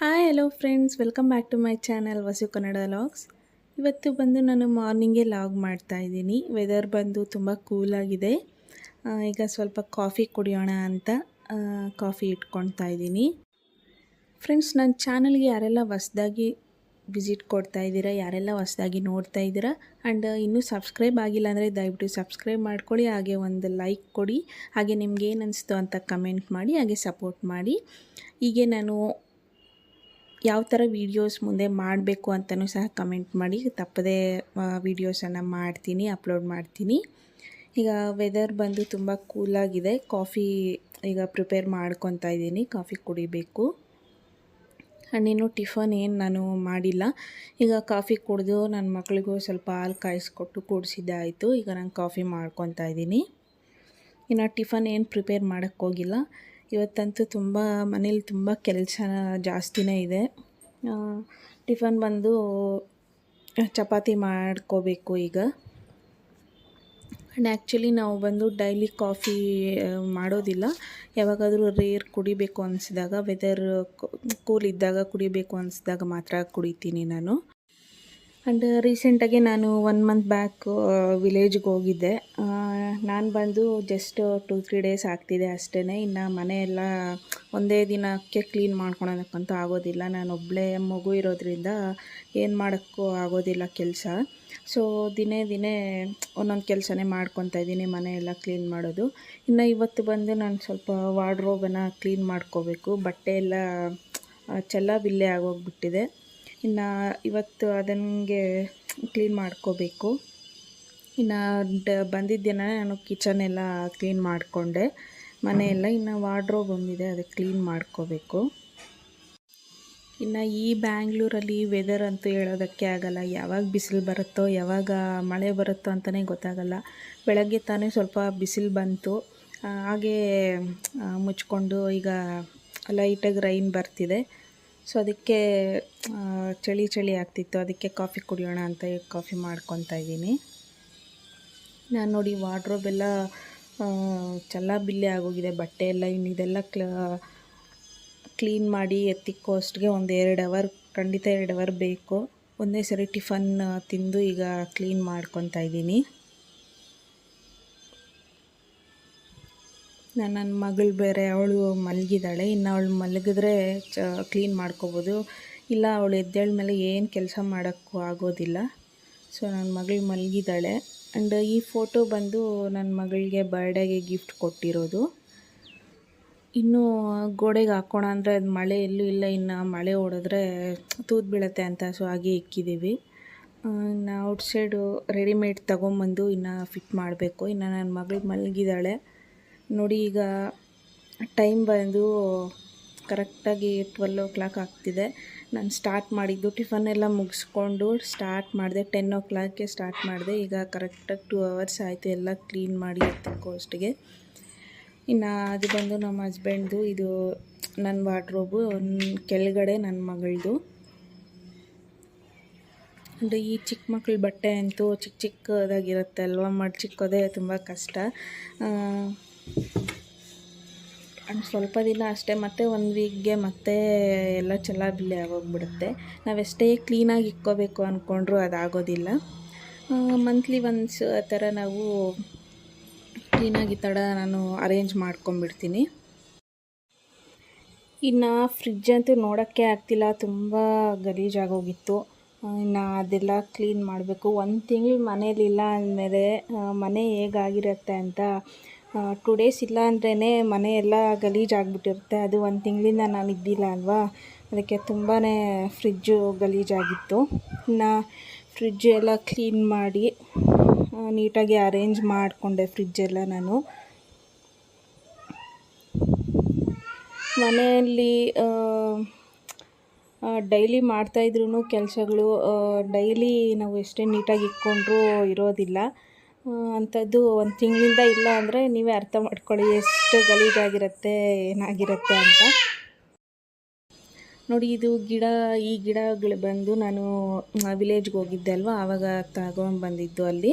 Hi hello friends welcome back to my channel Vasu Kannada logs ಇವತ್ತು ಬಂದು ನಾನು ಮಾರ್ನಿಂಗೇ log ಮಾಡ್ತಾ ಇದ್ದೀನಿ. ವೆದರ್ ಬಂದು ತುಂಬ ಕೂಲಾಗಿದೆ ಈಗ ಸ್ವಲ್ಪ ಕಾಫಿ ಕುಡಿಯೋಣ ಅಂತ ಕಾಫಿ ಇಟ್ಕೊಳ್ತಾ ಇದ್ದೀನಿ. ಫ್ರೆಂಡ್ಸ್ ನನ್ನ ಚಾನಲ್ಗೆ ಯಾರೆಲ್ಲ ಹೊಸ್ದಾಗಿ ವಿಸಿಟ್ ಕೊಡ್ತಾ ಇದ್ದೀರಾ, ಯಾರೆಲ್ಲ ಹೊಸ್ದಾಗಿ ನೋಡ್ತಾ ಇದ್ದೀರಾ ಆ್ಯಂಡ್ ಇನ್ನೂ ಸಬ್ಸ್ಕ್ರೈಬ್ ಆಗಿಲ್ಲ ಅಂದರೆ ದಯವಿಟ್ಟು ಸಬ್ಸ್ಕ್ರೈಬ್ ಮಾಡ್ಕೊಳ್ಳಿ, ಹಾಗೆ ಒಂದು ಲೈಕ್ ಕೊಡಿ, ಹಾಗೆ ನಿಮ್ಗೆ ಏನು ಅನಿಸ್ತು ಅಂತ ಕಮೆಂಟ್ ಮಾಡಿ, ಹಾಗೆ ಸಪೋರ್ಟ್ ಮಾಡಿ. ಹೀಗೆ ನಾನು ಯಾವ ಥರ ವೀಡಿಯೋಸ್ ಮುಂದೆ ಮಾಡಬೇಕು ಅಂತಲೂ ಸಹ ಕಮೆಂಟ್ ಮಾಡಿ. ತಪ್ಪದೇ ವೀಡಿಯೋಸನ್ನು ಮಾಡ್ತೀನಿ ಅಪ್ಲೋಡ್ ಮಾಡ್ತೀನಿ. ಈಗ ವೆದರ್ ಬಂದು ತುಂಬ ಕೂಲಾಗಿದೆ ಕಾಫಿ ಈಗ ಪ್ರಿಪೇರ್ ಮಾಡ್ಕೊತಾ ಇದ್ದೀನಿ. ಕಾಫಿ ಕುಡಿಬೇಕು. ಹಣ್ಣಿನ ಟಿಫನ್ ಏನು ನಾನು ಮಾಡಿಲ್ಲ. ಈಗ ಕಾಫಿ ಕುಡಿದು ನನ್ನ ಮಕ್ಕಳಿಗೂ ಸ್ವಲ್ಪ ಹಾಲು ಕಾಯಿಸ್ಕೊಟ್ಟು ಕುಡಿಸಿದ್ದೆ ಆಯಿತು. ಈಗ ನಾನು ಕಾಫಿ ಮಾಡ್ಕೊತಾ ಇದ್ದೀನಿ. ಇನ್ನು ಟಿಫನ್ ಏನು ಪ್ರಿಪೇರ್ ಮಾಡೋಕ್ಕೋಗಿಲ್ಲ ಇವತ್ತಂತೂ ತುಂಬ ಮನೇಲಿ ತುಂಬ ಕೆಲಸ ಜಾಸ್ತಿನೇ ಇದೆ. ಟಿಫನ್ ಬಂದು ಚಪಾತಿ ಮಾಡ್ಕೋಬೇಕು ಈಗ. ಆ್ಯಂಡ್ ಆ್ಯಕ್ಚುಲಿ ನಾವು ಬಂದು ಡೈಲಿ ಕಾಫಿ ಮಾಡೋದಿಲ್ಲ. ಯಾವಾಗಾದರೂ ರೇರ್ ಕುಡಿಬೇಕು ಅನಿಸಿದಾಗ ವೆದರ್ ಕೂಲ್ ಇದ್ದಾಗ ಕುಡಿಬೇಕು ಅನಿಸಿದಾಗ ಮಾತ್ರ ಕುಡಿತೀನಿ ನಾನು. ಆ್ಯಂಡ್ ರೀಸೆಂಟಾಗಿ ನಾನು ಒನ್ ಮಂತ್ ಬ್ಯಾಕ್ ವಿಲೇಜ್ಗೆ ಹೋಗಿದ್ದೆ. ನಾನು ಬಂದು ಜಸ್ಟ್ ಟು ತ್ರೀ ಡೇಸ್ ಆಗ್ತಿದೆ ಅಷ್ಟೇ ಇನ್ನು ಮನೆಯೆಲ್ಲ ಒಂದೇ ದಿನಕ್ಕೆ ಕ್ಲೀನ್ ಮಾಡ್ಕೊಳೋದಕ್ಕಂತೂ ಆಗೋದಿಲ್ಲ. ನಾನು ಒಬ್ಬಳೇ ಮಗು ಇರೋದ್ರಿಂದ ಏನು ಮಾಡೋಕ್ಕೂ ಆಗೋದಿಲ್ಲ ಕೆಲಸ. ಸೊ ದಿನೇ ದಿನೇ ಒಂದೊಂದು ಕೆಲಸನೇ ಮಾಡ್ಕೊತಾ ಇದ್ದೀನಿ ಮನೆಯೆಲ್ಲ ಕ್ಲೀನ್ ಮಾಡೋದು. ಇನ್ನು ಇವತ್ತು ಬಂದು ನಾನು ಸ್ವಲ್ಪ ವಾರ್ಡ್ರೋಬನ್ನು ಕ್ಲೀನ್ ಮಾಡ್ಕೋಬೇಕು. ಬಟ್ಟೆ ಎಲ್ಲ ಚೆಲ್ಲ ಬಿಲ್ಲೆ ಆಗೋಗ್ಬಿಟ್ಟಿದೆ. ಇನ್ನು ಇವತ್ತು ಅದನ್ಗೆ ಕ್ಲೀನ್ ಮಾಡ್ಕೋಬೇಕು. ಇನ್ನು ಡ ಬಂದಿದ್ದ ದಿನ ನಾನು ಕಿಚನ್ ಎಲ್ಲ ಕ್ಲೀನ್ ಮಾಡಿಕೊಂಡೆ. ಮನೆಯೆಲ್ಲ ಇನ್ನು ವಾರ್ಡ್ರೋಬ್ ಬಂದಿದೆ ಅದು ಕ್ಲೀನ್ ಮಾಡ್ಕೋಬೇಕು. ಇನ್ನು ಈ ಬ್ಯಾಂಗ್ಳೂರಲ್ಲಿ ವೆದರ್ ಅಂತೂ ಹೇಳೋದಕ್ಕೆ ಆಗಲ್ಲ. ಯಾವಾಗ ಬಿಸಿಲು ಬರುತ್ತೋ, ಯಾವಾಗ ಮಳೆ ಬರುತ್ತೋ ಅಂತಲೇ ಗೊತ್ತಾಗಲ್ಲ. ಬೆಳಗ್ಗೆ ತಾನೇ ಸ್ವಲ್ಪ ಬಿಸಿಲು ಬಂತು. ಹಾಗೇ ಮುಚ್ಕೊಂಡು ಈಗ ಲೈಟಾಗಿ ರೈನ್ ಬರ್ತಿದೆ. ಸೊ ಅದಕ್ಕೆ ಚಳಿ ಚಳಿ ಆಗ್ತಿತ್ತು. ಅದಕ್ಕೆ ಕಾಫಿ ಕುಡಿಯೋಣ ಅಂತ ಕಾಫಿ ಮಾಡ್ಕೊತಾ ಇದ್ದೀನಿ. ನಾನು ನೋಡಿ ವಾರ್ಡ್ರೋಬ್ ಎಲ್ಲ ಚಲ್ಲ ಬಿಲ್ಲೆ ಆಗೋಗಿದೆ. ಬಟ್ಟೆ ಎಲ್ಲ ಇನ್ನು ಇದೆಲ್ಲ ಕ್ಲ ಕ್ಲೀನ್ ಮಾಡಿ ಎತ್ತಿಕ್ಕೋ ಅಷ್ಟಿಗೆ ಒಂದು ಎರಡು ಅವರ್ ಖಂಡಿತ ಎರಡು ಅವರ್ ಬೇಕು. ಒಂದೇ ಸರಿ ಟಿಫನ್ ತಿಂದು ಈಗ ಕ್ಲೀನ್ ಮಾಡ್ಕೊತಾ ಇದ್ದೀನಿ. ನನ್ನ ಮಗಳು ಬೇರೆ, ಅವಳು ಮಲಗಿದ್ದಾಳೆ. ಇನ್ನು ಅವಳು ಮಲಗಿದ್ರೆ ಚ ಕ್ಲೀನ್ ಮಾಡ್ಕೋಬೋದು. ಇಲ್ಲ, ಅವಳು ಎದ್ದೇಳ ಮೇಲೆ ಏನು ಕೆಲಸ ಮಾಡೋಕ್ಕೂ ಆಗೋದಿಲ್ಲ. ಸೊ ನನ್ನ ಮಗಳು ಮಲಗಿದ್ದಾಳೆ. ಆ್ಯಂಡ್ ಈ ಫೋಟೋ ಬಂದು ನನ್ನ ಮಗಳಿಗೆ ಬರ್ಡೇಗೆ ಗಿಫ್ಟ್ ಕೊಟ್ಟಿರೋದು. ಇನ್ನೂ ಗೋಡೆಗೆ ಹಾಕೋಣ ಅಂದರೆ ಅದು ಮಳೆ ಎಲ್ಲೂ ಇಲ್ಲ. ಇನ್ನು ಮಳೆ ಓಡಿದ್ರೆ ತೂತು ಬೀಳುತ್ತೆ ಅಂತ ಸೊ, ಹಾಗೆ ಇಕ್ಕಿದ್ದೀವಿ ಇನ್ನು ಔಟ್ಸೈಡು ರೆಡಿಮೇಡ್ ತೊಗೊಂಬಂದು ಇನ್ನು ಫಿಟ್ ಮಾಡಬೇಕು. ಇನ್ನು ನನ್ನ ಮಗಳು ಮಲಗಿದ್ದಾಳೆ. ನೋಡಿ, ಈಗ ಟೈಮ್ ಬಂದು ಕರೆಕ್ಟಾಗಿ ಟ್ವೆಲ್ ಓ ಕ್ಲಾಕ್ ಆಗ್ತಿದೆ. ನಾನು ಸ್ಟಾರ್ಟ್ ಮಾಡಿದ್ದು ಟಿಫನ್ ಎಲ್ಲ ಮುಗಿಸ್ಕೊಂಡು ಸ್ಟಾರ್ಟ್ ಮಾಡಿದೆ. ಟೆನ್ ಓ ಕ್ಲಾಕ್ಗೆ ಸ್ಟಾರ್ಟ್ ಮಾಡಿದೆ. ಈಗ ಕರೆಕ್ಟಾಗಿ ಟೂ ಅವರ್ಸ್ ಆಯಿತು ಎಲ್ಲ ಕ್ಲೀನ್ ಮಾಡಿ ಎತ್ತಕ್ಕೋ ಅಷ್ಟಿಗೆ. ಇನ್ನು ಅದು ಬಂದು ನಮ್ಮ ಹಸ್ಬೆಂಡ್ದು ಇದು ನನ್ನ ವಾಡ್ರೋಬು ಕೆಳಗಡೆ ನನ್ನ ಮಗಳದು. ಅಂದರೆ ಈ ಚಿಕ್ಕ ಮಕ್ಳ ಬಟ್ಟೆ ಅಂತೂ ಚಿಕ್ಕ ಚಿಕ್ಕದಾಗಿರುತ್ತೆ ಅಲ್ವಾ? ಮಡ್ಚಿಕ್ಕೋದೇ ತುಂಬ ಕಷ್ಟ. ಅಂಡ್ ಸ್ವಲ್ಪ ದಿನ ಅಷ್ಟೇ, ಮತ್ತೆ ಒಂದು ವೀಕ್ಗೆ ಮತ್ತೆ ಎಲ್ಲ ಚಲಾಬಿಲ್ಲಿ ಆಗೋಗ್ಬಿಡುತ್ತೆ. ನಾವೆಷ್ಟೇ ಕ್ಲೀನಾಗಿ ಇಕ್ಕೋಬೇಕು ಅಂದ್ಕೊಂಡ್ರೂ ಅದಾಗೋದಿಲ್ಲ. ಮಂತ್ಲಿ ಒನ್ಸ್ ಆ ಥರ ನಾವು ಕ್ಲೀನಾಗಿ ತಡ ನಾನು ಅರೇಂಜ್ ಮಾಡ್ಕೊಂಬಿಡ್ತೀನಿ. ಇನ್ನು ಫ್ರಿಡ್ಜ್ ಅಂತೂ ನೋಡೋಕ್ಕೆ ಆಗ್ತಿಲ್ಲ, ತುಂಬ ಗಲೀಜಾಗೋಗಿತ್ತು. ಇನ್ನು ಅದೆಲ್ಲ ಕ್ಲೀನ್ ಮಾಡಬೇಕು. ಒಂದು ತಿಂಗಳು ಮನೇಲಿಲ್ಲ ಅಂದಮೇಲೆ ಮನೆ ಹೇಗಾಗಿರುತ್ತೆ ಅಂತ ಟು ಡೇಸ್ ಇಲ್ಲ ಅಂದ್ರೇ ಮನೆ ಎಲ್ಲ ಗಲೀಜಾಗಿಬಿಟ್ಟಿರುತ್ತೆ ಅದು ಒಂದು ತಿಂಗಳಿಂದ ನಾನು ಇದ್ದಿಲ್ಲ ಅಲ್ವಾ? ಅದಕ್ಕೆ ತುಂಬಾ ಫ್ರಿಜ್ಜು ಗಲೀಜಾಗಿತ್ತು ಇನ್ನು ಫ್ರಿಜ್ ಎಲ್ಲ ಕ್ಲೀನ್ ಮಾಡಿ ನೀಟಾಗಿ ಅರೇಂಜ್ ಮಾಡಿಕೊಂಡೆ ಫ್ರಿಜ್ಜೆಲ್ಲ ನಾನು. ಮನೆಯಲ್ಲಿ ಡೈಲಿ ಮಾಡ್ತಾಯಿದ್ರು ಕೆಲಸಗಳು ಡೈಲಿ ನಾವು ಎಷ್ಟೇ ನೀಟಾಗಿ ಇಟ್ಕೊಂಡ್ರೂ ಇರೋದಿಲ್ಲ. ಅಂಥದ್ದು ಒಂದು ತಿಂಗಳಿಂದ ಇಲ್ಲ ಅಂದರೆ ನೀವೇ ಅರ್ಥ ಮಾಡ್ಕೊಳ್ಳಿ, ಎಷ್ಟು ಗಲೀಜಾಗಿರುತ್ತೆ, ಏನಾಗಿರುತ್ತೆ ಅಂತ. ನೋಡಿ, ಇದು ಗಿಡ, ಈ ಗಿಡಗಳು ಬಂದು ನಾನು ವಿಲೇಜ್ಗೆ ಹೋಗಿದ್ದೆ ಅಲ್ವಾ? ಆವಾಗ ತಗೊಂಬಂದಿದ್ದು ಅಲ್ಲಿ.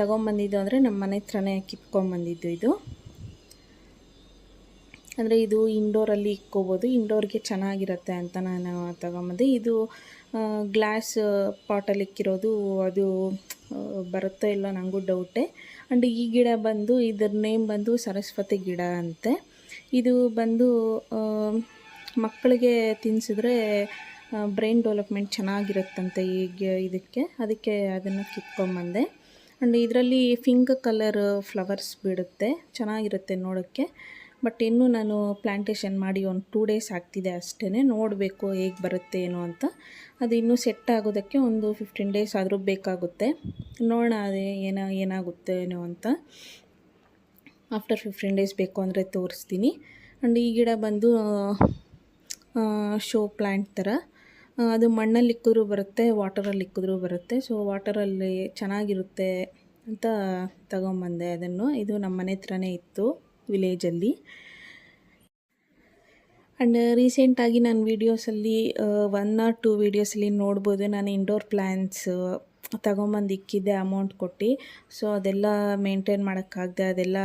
ತಗೊಂಬಂದಿದ್ದು ಅಂದರೆ ನಮ್ಮ ಮನೆ ಹತ್ರನೇ ಕಿತ್ಕೊಂಬಂದಿದ್ದು ಇದು. ಅಂದರೆ ಇದು ಇಂಡೋರಲ್ಲಿ ಇಕ್ಕೋಬೋದು. ಇಂಡೋರ್ಗೆ ಚೆನ್ನಾಗಿರುತ್ತೆ ಅಂತ ನಾನು ತಗೊಂಬಂದೆ. ಇದು ಗ್ಲಾಸ್ ಪಾಟಲ್ಲಿ ಇಕ್ಕಿರೋದು, ಅದು ಬರುತ್ತೋ ಇಲ್ಲ ನನಗೂ ಡೌಟೆ ಆ್ಯಂಡ್ ಈ ಗಿಡ ಬಂದು, ಇದ್ರ ನೇಮ್ ಬಂದು ಸರಸ್ವತಿ ಗಿಡ ಅಂತೆ. ಇದು ಬಂದು ಮಕ್ಕಳಿಗೆ ತಿನ್ನಿಸಿದ್ರೆ ಬ್ರೈನ್ ಡೆವಲಪ್ಮೆಂಟ್ ಚೆನ್ನಾಗಿರುತ್ತಂತೆ ಈಗ ಇದಕ್ಕೆ. ಅದಕ್ಕೆ ಅದನ್ನು ಕಿತ್ಕೊಂಬಂದೆ. ಆ್ಯಂಡ್ ಇದರಲ್ಲಿ ಪಿಂಕ್ ಕಲರ್ ಫ್ಲವರ್ಸ್ ಬಿಡುತ್ತೆ. ಚೆನ್ನಾಗಿರುತ್ತೆ ನೋಡೋಕ್ಕೆ. ಬಟ್ ಇನ್ನೂ ನಾನು ಪ್ಲ್ಯಾಂಟೇಷನ್ ಮಾಡಿ ಒಂದು ಟೂ ಡೇಸ್ ಆಗ್ತಿದೆ ಅಷ್ಟೇ ನೋಡಬೇಕು ಹೇಗೆ ಬರುತ್ತೆ ಏನು ಅಂತ. ಅದು ಇನ್ನೂ ಸೆಟ್ ಆಗೋದಕ್ಕೆ ಒಂದು ಫಿಫ್ಟೀನ್ ಡೇಸ್ ಆದರೂ ಬೇಕಾಗುತ್ತೆ. ನೋಡೋಣ ಅದೇ ಏನ, ಏನಾಗುತ್ತೆ ಏನೋ ಅಂತ. ಆಫ್ಟರ್ ಫಿಫ್ಟೀನ್ ಡೇಸ್ ಬೇಕು ಅಂದರೆ ತೋರಿಸ್ತೀನಿ. ಆ್ಯಂಡ್ ಈ ಗಿಡ ಬಂದು ಶೋ ಪ್ಲ್ಯಾಂಟ್ ಥರ. ಅದು ಮಣ್ಣಲ್ಲಿ ಇಕ್ಕಿದ್ರೂ ಬರುತ್ತೆ ವಾಟರಲ್ಲಿ ಇಕ್ಕಿದ್ರೂ ಬರುತ್ತೆ. ಸೊ ವಾಟರಲ್ಲಿ ಚೆನ್ನಾಗಿರುತ್ತೆ ಅಂತ ತಗೊಂಬಂದೆ ಅದನ್ನು. ಇದು ನಮ್ಮ ಮನೆ ಹತ್ರನೇ ಇತ್ತು. ವಿಲೇಜಲ್ಲಿ ಆ್ಯಂಡ್ ರೀಸೆಂಟಾಗಿ ನಾನು ವೀಡಿಯೋಸಲ್ಲಿ ಒನ್ ಆರ್ ಟೂ ವೀಡಿಯೋಸಲ್ಲಿ ನೋಡ್ಬೋದು, ನಾನು ಇಂಡೋರ್ ಪ್ಲ್ಯಾಂಟ್ಸ್ ತಗೊಂಬಂದು ಇಕ್ಕಿದ್ದೆ ಅಮೌಂಟ್ ಕೊಟ್ಟು. ಸೊ ಅದೆಲ್ಲ ಮೇಂಟೈನ್ ಮಾಡೋಕ್ಕಾಗದೆ, ಅದೆಲ್ಲ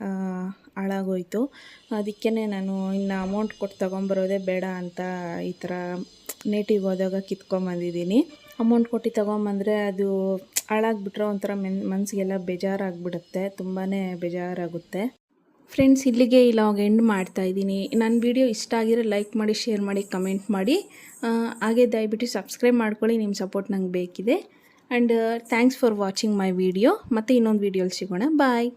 ಹಾಳಾಗೋಯಿತು ಹಾಳಾಗೋಯ್ತು. ಅದಕ್ಕೇ ನಾನು ಇನ್ನು ಅಮೌಂಟ್ ಕೊಟ್ಟು ತೊಗೊಂಬರೋದೇ ಬೇಡ ಅಂತ ಈ ಥರ ನೇಟಿಗೆ ಹೋದಾಗ ಕಿತ್ಕೊಂಬಂದಿದ್ದೀನಿ. ಅಮೌಂಟ್ ಕೊಟ್ಟು ತೊಗೊಂಬಂದರೆ ಅದು ಹಾಳಾಗ್ಬಿಟ್ರೆ ಒಂಥರ ಮೆನ್ ಮನಸ್ಸಿಗೆಲ್ಲ ಬೇಜಾರಾಗ್ಬಿಡುತ್ತೆ ತುಂಬಾ ಬೇಜಾರಾಗುತ್ತೆ. ಫ್ರೆಂಡ್ಸ್ ಇಲ್ಲಿಗೆ ಈ ಲಾಗ್ ಎಂಡ್ ಮಾಡ್ತಾ ಇದ್ದೀನಿ. ನನ್ನ ವಿಡಿಯೋ ಇಷ್ಟ ಆಗಿರೋ ಲೈಕ್ ಮಾಡಿ ಶೇರ್ ಮಾಡಿ ಕಮೆಂಟ್ ಮಾಡಿ. ಹಾಗೆ ದಯವಿಟ್ಟು ಸಬ್ಸ್ಕ್ರೈಬ್ ಮಾಡ್ಕೊಳ್ಳಿ ನಿಮ್ಮ ಸಪೋರ್ಟ್ ನಂಗೆ ಬೇಕಿದೆ. And thanks for watching my video ಮತ್ತು ಇನ್ನೊಂದು ವೀಡಿಯೋಲಿ ಸಿಗೋಣ. ಬಾಯ್